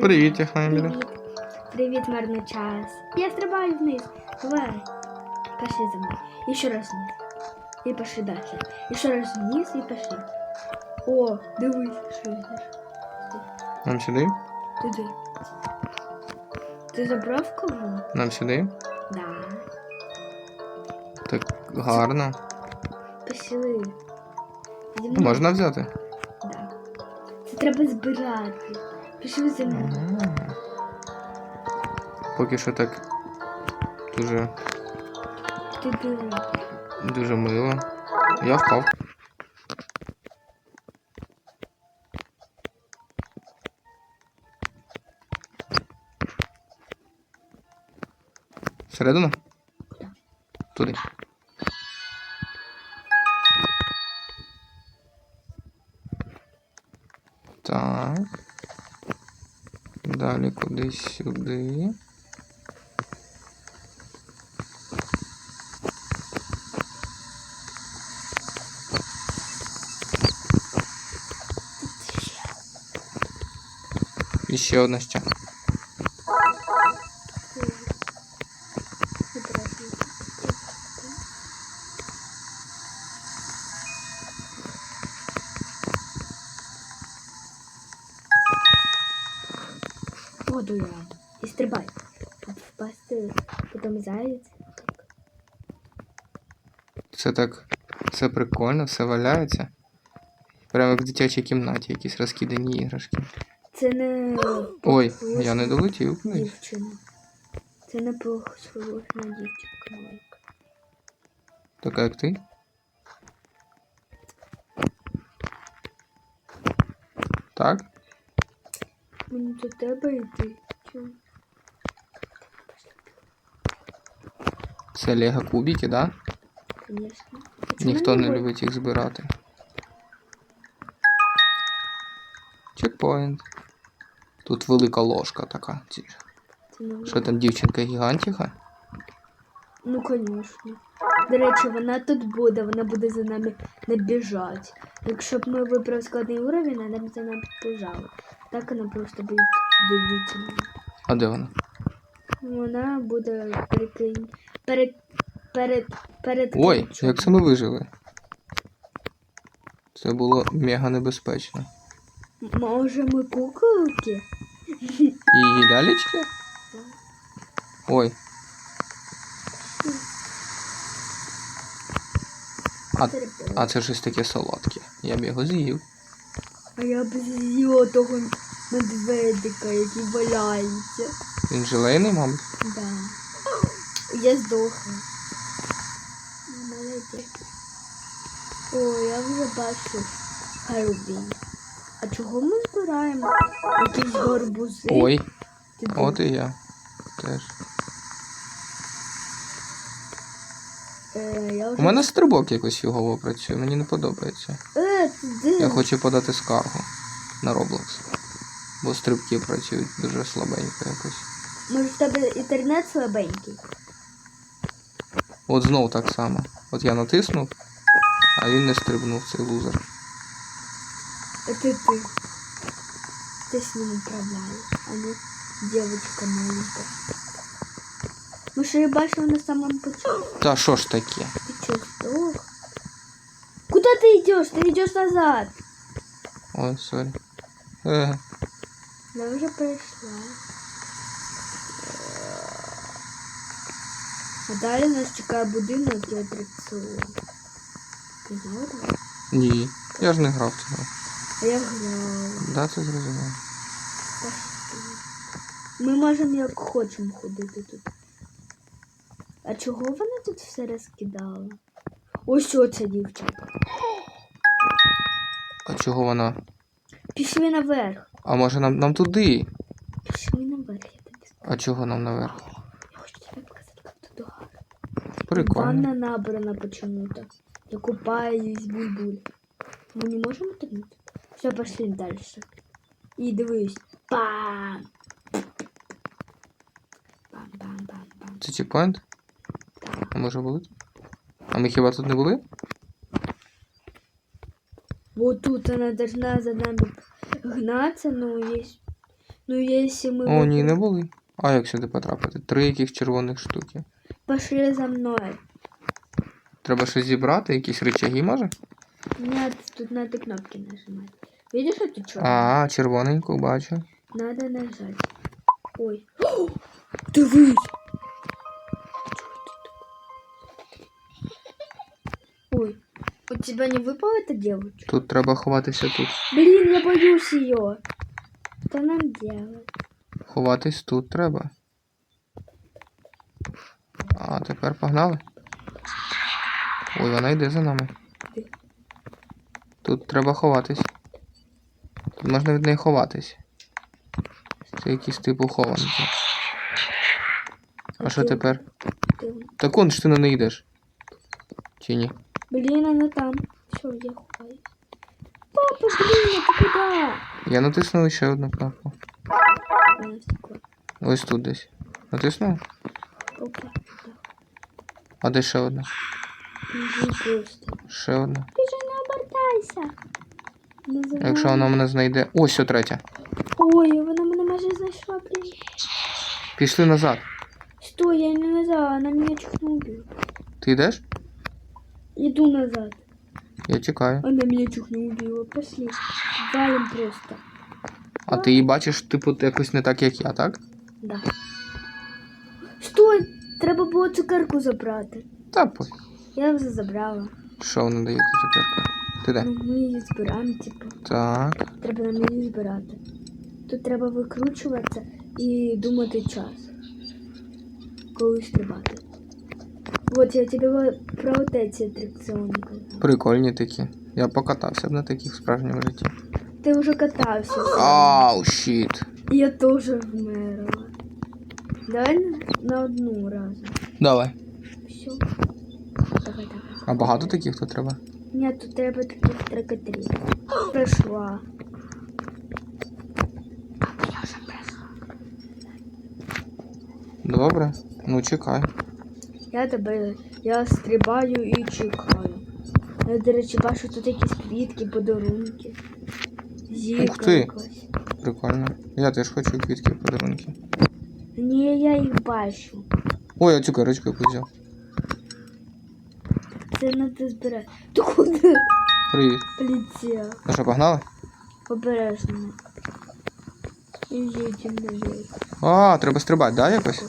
Привіт, я Хаймлі. Привіт. Мирний час. Я стрибаю вниз. Давай. Пошли за мной. Еще раз вниз. И пошли дальше. Еще раз вниз и пошли. О, дивись, що йдеш. Нам сюди? Туди. Ти забрав кого? Нам сюди? Да. Так гарно. Мною. Можна взяти? Да. Це треба збирати. Пішли за мною. Поки що так дуже, Ти диви. дуже мило. Я впав. Всередину? Туди. Далі кудись сюди. І ще одна ще. Я. І стрибай. Тут впасти, потім заяць. Це так. Це прикольно, все валяється. Прямо як в дитячій кімнаті, якісь розкидані іграшки. Це не Ой, я не долетів. дівчина. Це не похоже на дівчинку маленька. Така як ти. Так? Мені до тебе йти. Це Лего кубики, да? Звісно. Ніхто не любить їх збирати. Чекпоінт. Тут велика ложка така. Що там дівчинка гігантіха? Ну, звісно. До речі, вона тут буде, вона буде за нами не біжати. Якщо б ми вибрали складний уровень, вона б за нами біжала. Так вона просто буде дивитися. А де вона? Вона буде перекинь. Перед. Перед. Перед. Ой, як це ми вижили? Це було мега небезпечно. Може ми куколки? Її лялечки? Ой. А, а це щось таке солодке. Я б його з'їв. А я б з'їла того медведика, який валяється. Він желейний, мабуть. Да. Я здохла. Ну, О, я вже бачу Хеллоуін. А чого ми збираємо якісь горбузи? Ой, Ти от і я. Теж. Е, я вже... У мене стрибок якось фігово працює, мені не подобається. Е? Я хочу подати скаргу на Roblox. Бо стрибки працюють дуже слабенько якось. Може в тебе інтернет слабенький? От знов так само. От я натиснув, а він не стрибнув цей лузер. Это ты. Ты с ним управляешь, а не девочка маленькая. Мы же ее бачили на самом початку. Та що ж таке? Ты что, сдох? Куда ты Идешь? Ты идешь назад. Ой, сорі. Е, Я уже пришла. А далі нас чекає будинок і атракціон. Ти так? ні. Я ж не грав в цього. А я грала. Да, це зрозуміло. Ми можемо як хочемо ходити тут. А чого вони тут все розкидали? Ось що ця дівчинка. А чого вона? Пішли наверх. А може нам, нам туди? Пішли наверх, я тобі скажу. А чого нам наверх? Я хочу тобі показати, як тут гарно. Прикольно. Ванна набрана почему-то. Я купаюсь, буль-буль. Мы не можем утонуть? Все, пошли дальше. И дивись. Пам! Пам-пам-пам-пам. Це чекпоінт? А може були? А ми хіба тут не були? Вот тут она должна за нами гнаться, но есть... Ну, якщо ми... О, ні, не були. А як сюди потрапити? Три яких червоних штуки. Пошли за мною. Треба щось зібрати, якісь речаги може? Нет, тут надо кнопки нажимать. Видишь эту черную? А, червоненьку бачу. Надо нажать. Ой. О, Дивись! Ой, у тебя не выпала эта девочка? Тут треба ховатися тут. Блин, я боюсь ее. Что нам делать? Ховатись тут треба. А тепер погнали. Ой, вона йде за нами. Тут треба ховатись. Тут можна від неї ховатись. Це якийсь типу хованки. А що тепер? Ты- Так он ж ти на неї йдеш. Чи ні? Блин, она там. Все, я ховаюсь. Папа, блин, ты куда? Я натиснув ще одну кнопку. Ось тут десь. Натиснув? Опа. А де ще одна? Иди просто. Ще одна. Ты же не обертайся. За Якщо мною. вона мене знайде. Ось о третя. Ой, вона мене майже знайшла, блін. Пішли назад. Стой, я не назад, она меня чуть не убила. Ти йдеш? Иду назад. Я чекаю. Она меня чуть не убила. Пошли. Валим просто. А ти її бачиш, типу, якось не так, як я, так? Да. Стой! Треба було цукерку забрати. Та по. Я вже забрала. Що вона дає цукерку? Ти де? Ну, ми її збираємо, типу. Так. Треба нам її збирати. Тут треба викручуватися і думати час. Коли стрибати. От я во- про от ці атракціони казала. Прикольні такі. Я покатався б на таких в справжньому житті. Ти вже катався. Ау, щіт. Я теж вмерла. Давай на, на одну разу. Давай. Все. Давай, давай. А багато таких тут треба? Ні, тут треба таких. Я вже пройшла. Добре. Ну чекай. Я тебе, я стрибаю і чекаю. Я, до речі, бачу тут якісь квітки, подарунки. Ух ти. якась. Прикольно. Я теж хочу квітки подарунки. Ні, я їх бачу. Ой, я цукерочку яку взяв. Це не ти збирай. Ти куди Привіт. полетів? Ну що, погнали? Обережно. Ідіть наверх. А, треба стрибати, да, якось?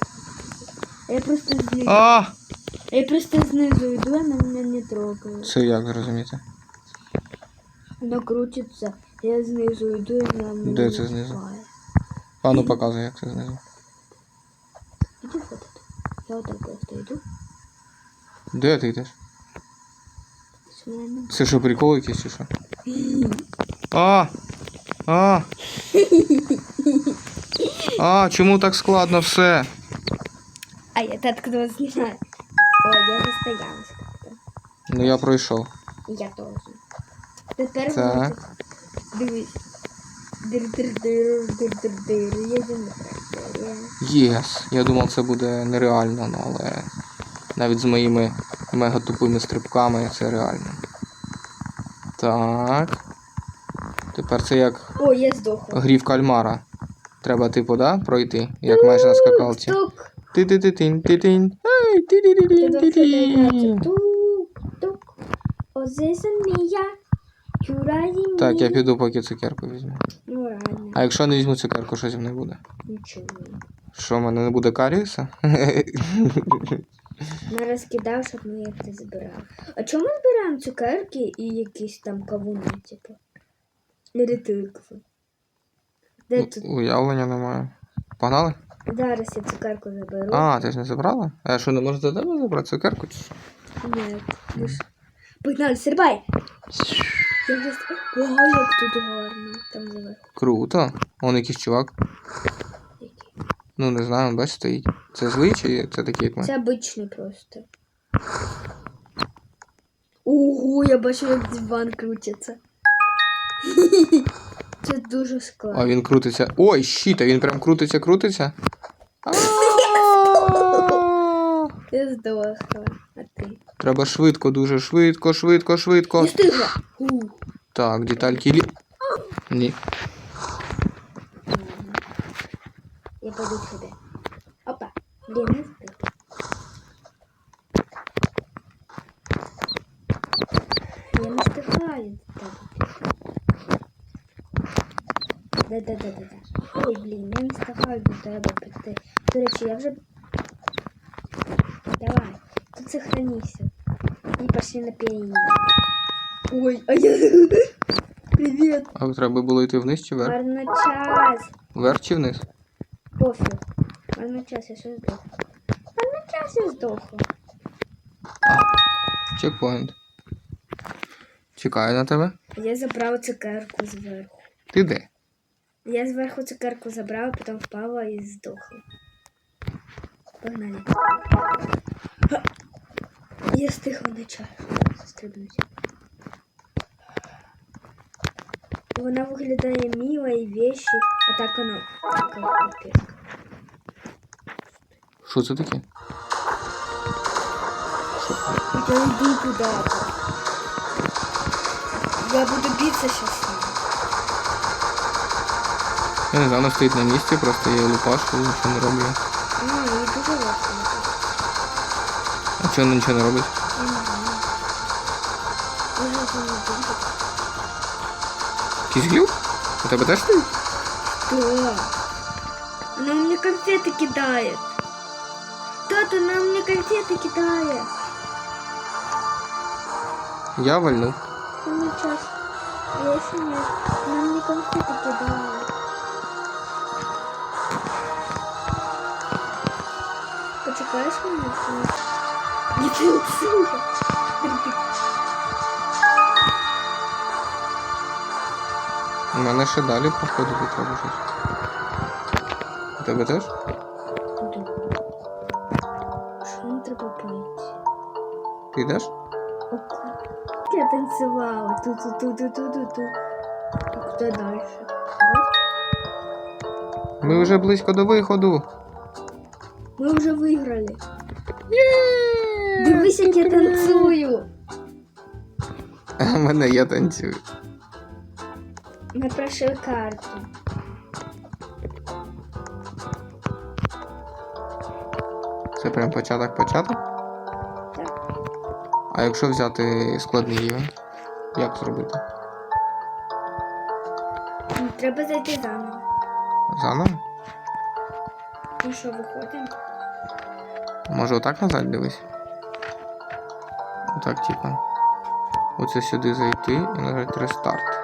Я просто знизу. А! Я просто знизу йду, вона мене не трогає. Це як зрозуміти? Воно крутиться, я знизу йду, і вона мене Де не це знизу? чіпає. А ну показуй, як це знизу. Іди вот тут. Я отак просто йду. Де ти йдеш? Що мене не Це що, прикол якийсь чи що? А! А! А, чому так складно все? А я кто знаю. Ой, я застоялась как-то. Ну я пройшов. Я тоже. Тепер Так. Дивись. Дир-дир-дир-дир-дир-дир. Їдемо. Єс. Я думав, це буде нереально, ну, але навіть з моїми мега тупими стрибками це реально. Так. Тепер це як О, я здохла. кальмара. Треба, типу, да, пройти, як майже на скакалці. Ти ти ти тин ти тин Ей, ти ти ти Ти тин ти тин Тук. Тук. Озиса мія. Чураї мія. Так, я піду поки цукерку візьму. Ну. А якщо не візьму цукерку, що зі мною буде? Нічого. Що, в мене не буде каріуса? Не розкидав, щоб ми їх не збирали. А чому ми збираємо цукерки і якісь там кавуни, типу? Или тикви? Де тут? Уявлення немає. Погнали? Зараз я цукерку заберу. А, ти ж не забрала? А що, не можу до тебе забрати цукерку? Ні, ви ж. Погнали, стрибай! Я вже... Ого, як тут гарно. Там зверху. Круто. Вон якийсь чувак. Ну, не знаю, він бач, стоїть. Це злий чи це такий, як ми? Це обичний просто. Ого, я бачу, як диван крутиться. Це дуже складно. А він крутиться. Ой, щит, а він прям крутиться, крутиться. Я здохла. А ти? Треба швидко, дуже швидко, швидко, швидко. Так, детальки лі. Ні. Я пойду сюди. Опа, Денис. Да-да-да-да-да. Ой, блін, я не встигаю до тебе прийти. До речі, я вже. Давай, тут сохранися. І пошли на пианино. Ой, а я... Привет. А треба було йти вниз чи вверх? Марно час. Вверх чи вниз? Пофіг. Марно час, я ще здохла. Марно час я здохла. Чекпоінт. Чекаю на тебе. Я забрала цукерку зверху. Ти де? Я зверху цукерку забрала, потім впала і здохла. Погнали. Га. Я стихла на час. Застрибнуть. Вона виглядає мило і вещі, а так вона така капець. Що це таке? Що? Я йду куда-то. Я буду биться сейчас с ним. Я не знаю, вона стоїть на місці, просто я її лупашу, нічого не роблю. А, їй дуже легко. А чого вона нічого не робить? Я не знаю. Може, це не дуже. Якийсь глюк? У тебе теж стоїть? Да. Она мне конфеты кидает. Тата, она мне конфеты кидает. Я вальнув. Ну, сейчас. А если нет? Она мне конфеты кидает. Почекаешь меня? Не танцуй. У мене ще далі проходити треба щось. У тебе теж? Що не треба пройти? Ти йдеш? Я танцевала. Ту-ту-ту-ту-ту-ту. А куда дальше? Ми вже близько до виходу. Мы уже выиграли. Дивись, як я танцую. А в мене я танцюю. Ми пройшли карту. Це прям початок-початок. Так. А якщо взяти складний рівень, як зробити? Треба зайти заново. Заново? Ну що, виходимо? Може отак назад дивись? Отак, типа. Оце сюди зайти і нажати рестарт.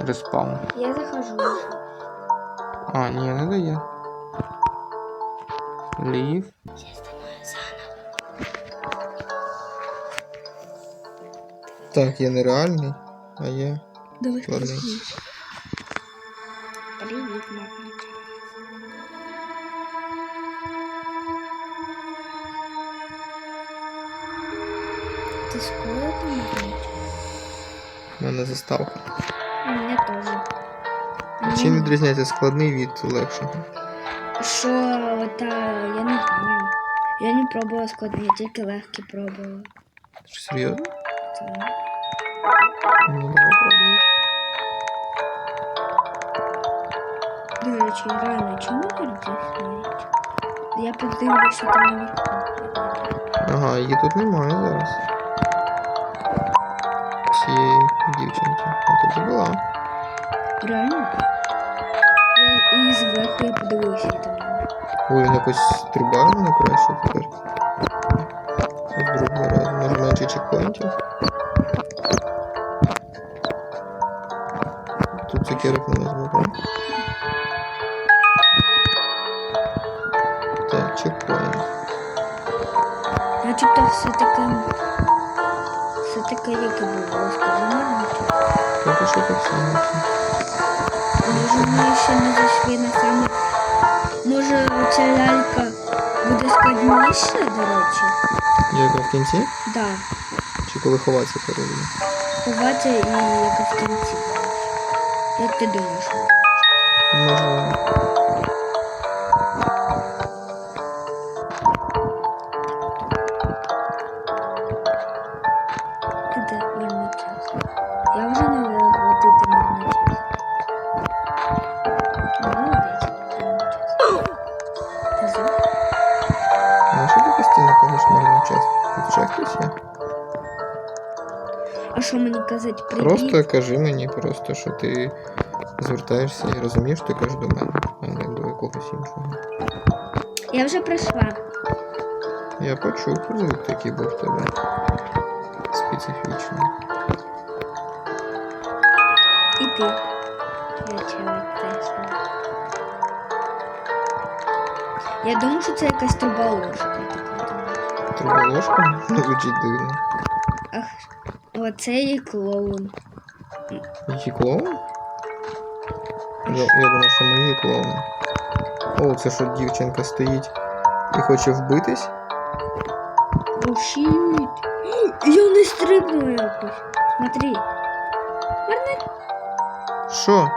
Респаун. Я захожу. А, ні, не дає. Лів. Так, я нереальний, а я. Давай Ладно. Привіт, мама. Ты скоро там? У мене заставка. У меня тоже. А чим відрізняється складний від легшого? Що, ота, я не знаю. Я не пробувала складні, я тільки легкі пробувала. Що, серйозно? Це. Ну, давай пробуй. До речі, реально, чому навіть? Я подивлюся, що там наверху. Ага, її тут немає зараз. Цієї дівчинки. А тут була. Реально? Я і зверху я подивився і там. немає. Ой, він якось стрибає мене краще тепер. З другого разу. Може менше чекпоінтів. Тут цукерок не назвав. Так, чекпоінт. Начебто все таке. Як і було, нормально. Поки що так само. Може ми ще не зайшли на саме. Може ця лялька буде складніша, до речі? Як в кінці? Да. Чи коли ховатися перейде? Ховатися і як в кінці. Як ти думаєш? Може. Просто кажи мені, просто що ти звертаєшся і розумієш, ти кажеш до мене, а не до якогось іншого. Я вже прийшла. Я почув звук такий був в тебе. Специфічний. І ти. Я чоловік теж. Я думаю, що це якась труба ложка. Треба ложка? Звучить дивно. Ах, оце і клоун. Які клоун? Я, я думав, що мої клоуни. О, це що дівчинка стоїть і хоче вбитись? О. Я не стрибну якось. Смотри. Що?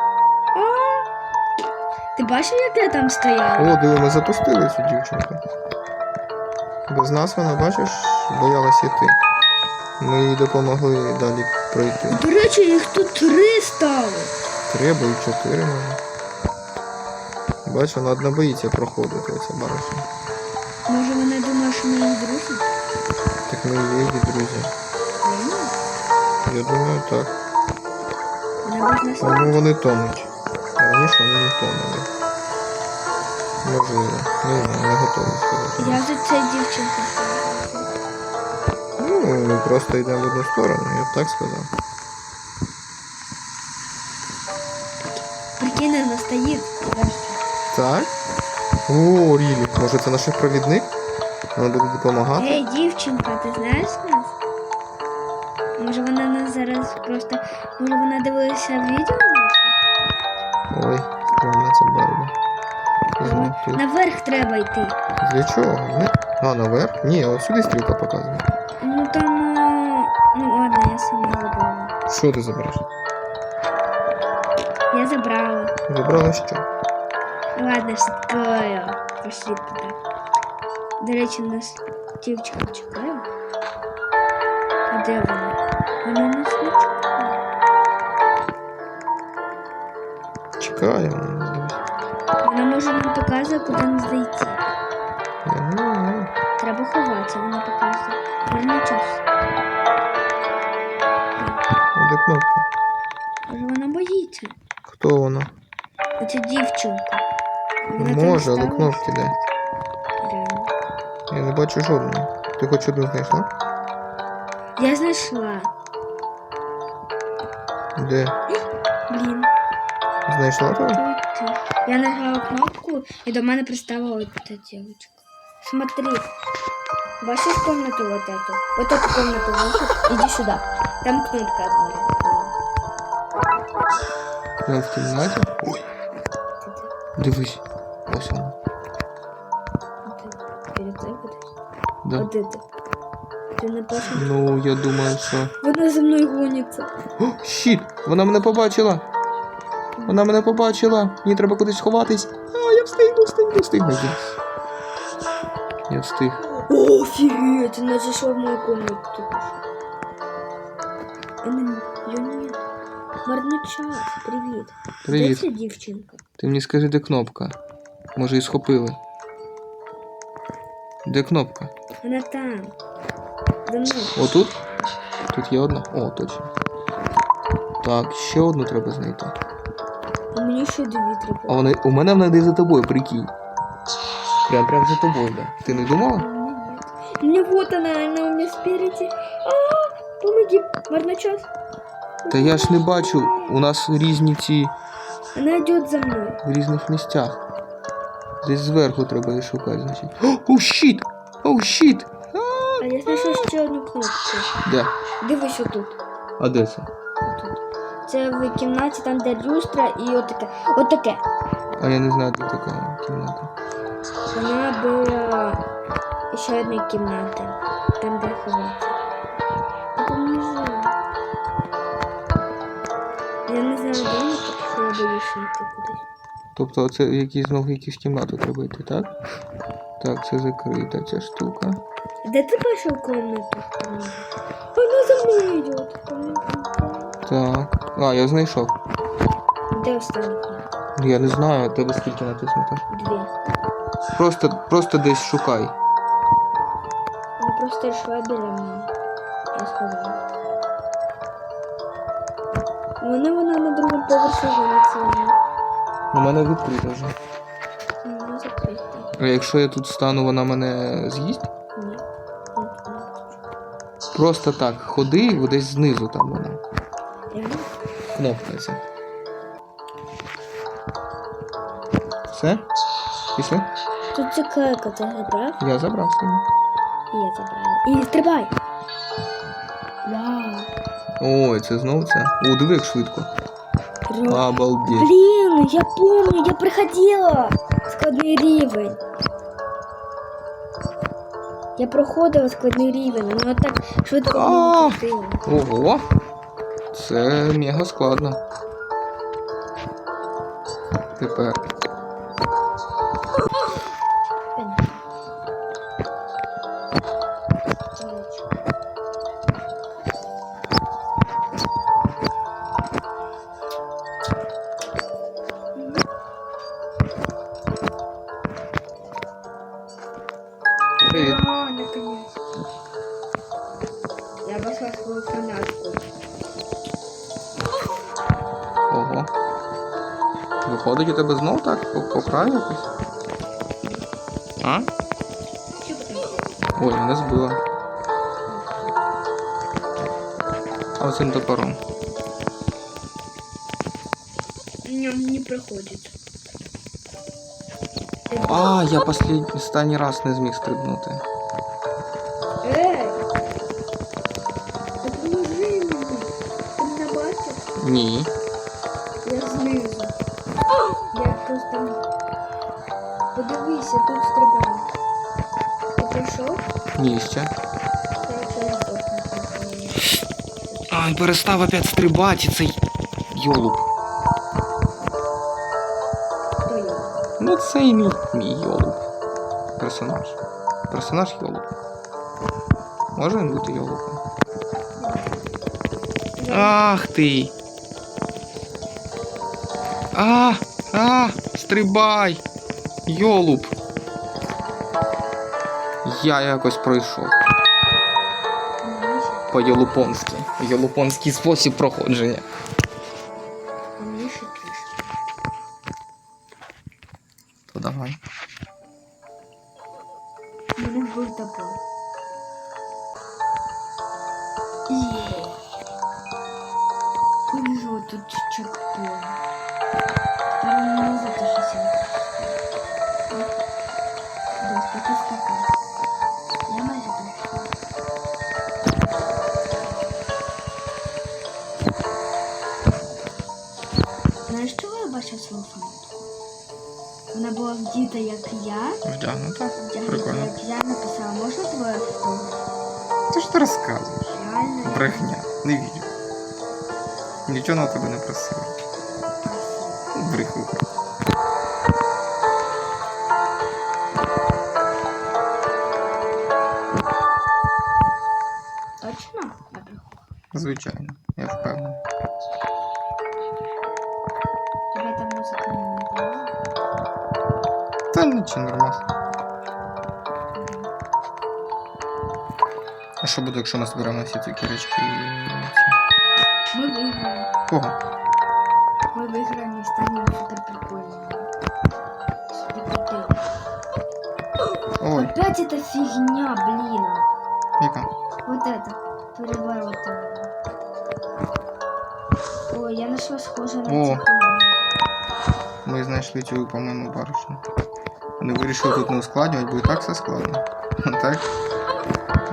Ти бачив, як я там стояла? О, диви, ми запустили цю дівчинку. Без нас вона, бачиш, боялась іти. Ми їй допомогли далі пройти. До речі, їх тут три стало. Треба і чотири може. Бач, вона одна боїться проходити оця баришня. Може вона думає, що ми її друзі? Так ми її друзі. Реально? Я думаю, так. Вона без нас. Тому вони тонуть. Раніше вони не тонули. Можливо. Не знаю, не готовий сказати. Я за це дівчинка. Ми просто йдемо в одну сторону, я б так сказав. Прикинь, стоїть. Так? О, Рілі, може це наш провідник? Вона буде допомагати? Ей, дівчинка, ти знаєш нас? Може вона нас зараз просто. Може вона дивилася відео наше? Ой, стрімна ця барба. Наверх треба йти. Для чого? А, наверх? Ні, от сюди стрілка показує. Що ти забереш? Я забрала. Забрала що? Ладно, такое. Пошли туда. До речі, нас дівчинка чекає. А де вона? Вона нас не чекає. Чекає, вона. Вона може нам показує, куди нам зайти. Треба ховатися, вона показує. Верни час. А де кнопка? Може вона боїться. Хто вона? Оця дівчинка. Вона там Може, але стала. кнопки де? Реально. Я не бачу жодної. Ти хоч одну знайшла? Я знайшла. Де? Блін. Знайшла тебе? Тут. Я нажала кнопку, и до мене пристала вот эта девочка. Смотри. Бачишь комнату вот эту? Вот эту комнату выход. Иди сюда. Там кнопка одна. Прям в кімнаті? Ой. Дивись. Ось вона. Перед. Да. Вот это. Ты не бачиш? Ну, я думаю, що. Вона за мною гониться. О, щіт! Вона мене побачила! Вона мене побачила! Мені треба кудись сховатись. А, я встигну, встигну, встигну. Я встиг. О, офигеть, она зашла в мою комнату. только что. Она... Ее Марный час, привет. Привіт. Де ця дівчинка? Ти мені скажи, де кнопка. Може, її схопили. Де кнопка? Вона там. За мною. Отут? Тут є одна? О, точно. Так, ще одну треба знайти. У мені ще дві треба. А вони, у мене вона йде за тобою, прикинь. Прям прям за тобою, да. Ти не думала? Меня вот она, она у меня спереди. А, помоги, марный час. Та я ж не бачу, у нас різні ці Она идет за мной. в різних місцях. Десь зверху треба її шукати, значить. О, щіт! О, щіт! А я знайшла ще одну кнопку. Де? Дивись отут. А де це? Отут. Це в кімнаті, там де люстра і отаке. Отаке. А я не знаю, де така кімната. Вона була ще одної кімнати. Там де ховатися. Так що я йти кудись. Тобто це якісь знову якісь кімнату треба йти, так? Так, це закрита ця штука. Де ти пішов комнату? Вона за мною йде. Так. А, я знайшов. Де остання? Я не знаю, тебе скільки натиснути. Дві. Просто, просто десь шукай. Вона просто йшла біля мене. Я сховала. Вона вона на другому поверсі вилетіла. У мене відкрито вже. Закрита. А якщо я тут стану, вона мене з'їсть? Ні. Просто так, ходи, десь знизу там вона. Кнопка ця. Все? Пішли? Тут цукерка, ти забрав? Я забрав собі. Я забрала. І стрибай! Ой, це знову це. О, диви, як швидко. Обалдеть. Блін, я помню, я приходила! Складний рівень. Я проходила складний рівень, воно так швидко А! Ого. Це мега складно. Тепер. Не, не проходит. А, я послід... останній раз не зміг стрибнути. Эй! Допоможи мені. Ти мене бачиш? Ні. Я знизу. Я просто... Подивися, тут стрибаю. Ти прийшов? Ні ще. Короче, я здохну. Ай, перестав опять стрибати цей йолуб. Ну цей мій, мій йолуб. Персонаж. Персонаж йолуб. Може він бути йолубом? Ах ти. А, а, стрибай! Йолуб. Я якось пройшов. По йолупонськи. Йолупонський спосіб проходження. То давай. Мене вбив була вдіта, як я. Вдягнута. Я Прикольно. як я написала, можна твоє фото? Це ж ти розказуєш? Реально? Брехня. Не вірю. Нічого на тебе не просила. Бреху. Точно? Я. Звичайно, я впевнений. Та нічого нормально. А що буде, якщо ми зберемо всі ці кірочки і ці? Ми виграли. Кого? Ми виграли і станемо супер прикольними. Супер крутими. Ой, Опять эта фигня, блин. яка? Вот это. Переворотом. Ой, я нашла схоже на О. ці фігні. Ми знайшли цю, по-моєму, баришню. Вони вирішили тут не ускладнювати, бо і так все складно. А так?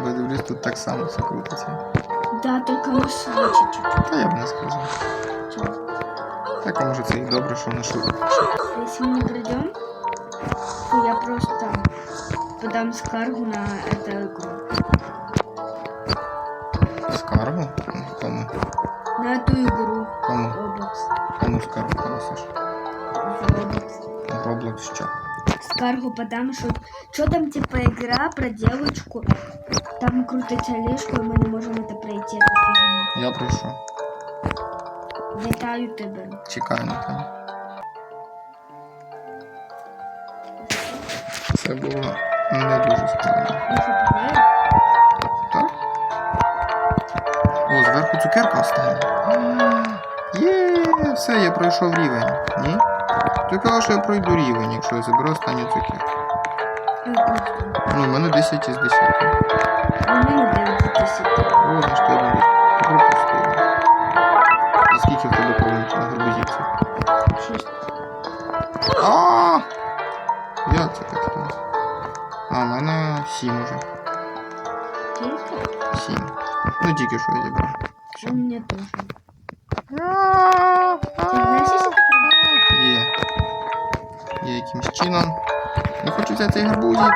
Бо я дивлюсь, тут так само все крутиться. Да, только мы швидше чуть-чуть. Та я б не сказав. Чого? Так, а може це і добре, що вони швидко. Если мы не придем, то я просто подам скаргу на эту игру. Скаргу? Кому? На эту игру. Кому? Roblox. Кому скаргу понесеш? В Roblox. Роблокс що? Скаргу подам, що, що там типа игра про девочку. Там крутиться ліжко, і ми не можемо це пройти. Я пройшов. Вітаю тебе. Чекаю на тебе. Це було не дуже складно. Так? О, зверху цукерка остання. Є! все, я пройшов рівень. Ні? Ти казав, що я пройду рівень, якщо я заберу останню цукерку. Я. Ну, у мене 10 із 10. А в мене 9 з 10. О, значить, я один десь пропустив. А скільки в тебе повинні на гарбузівці? 6. А! Як це так сталося? А, у мене 7 уже. Тільки? 7. Ну тільки що я зібрав. У мене теж. Є якимсь чином. Не хочу взяти цей гарбузик.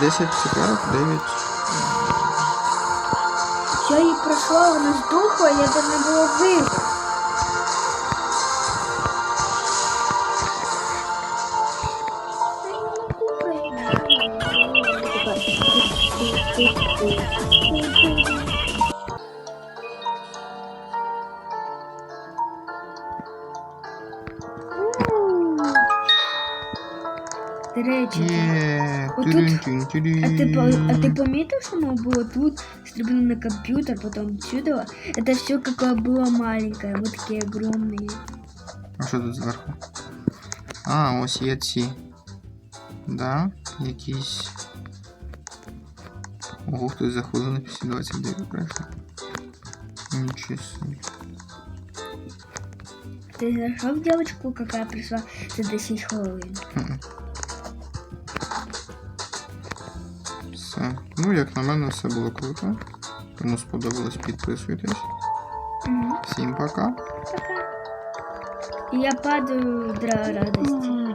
10 цукерок, 9. Я її пройшла, вона здохла, я там не було вийти. До речі, ти- Є. Отут- Тюрюн-тюн-тюрюн. А ты, по- а ты помітив, что оно было тут, стрельнули на компьютер, потом сюда? Это все какое было маленькое, вот такие огромные. А що тут зверху? А, ось є ці. Да, якісь. Ого, хтось за хвилину після 29 пройшов. Нічого собі. Ты нашел девочку, какая пришла за 10 хвилин? Хм. Все. Ну, як на мене, все було круто. Кому сподобалось, підписуйтесь. Всім пока. Пока. Я падаю для радости.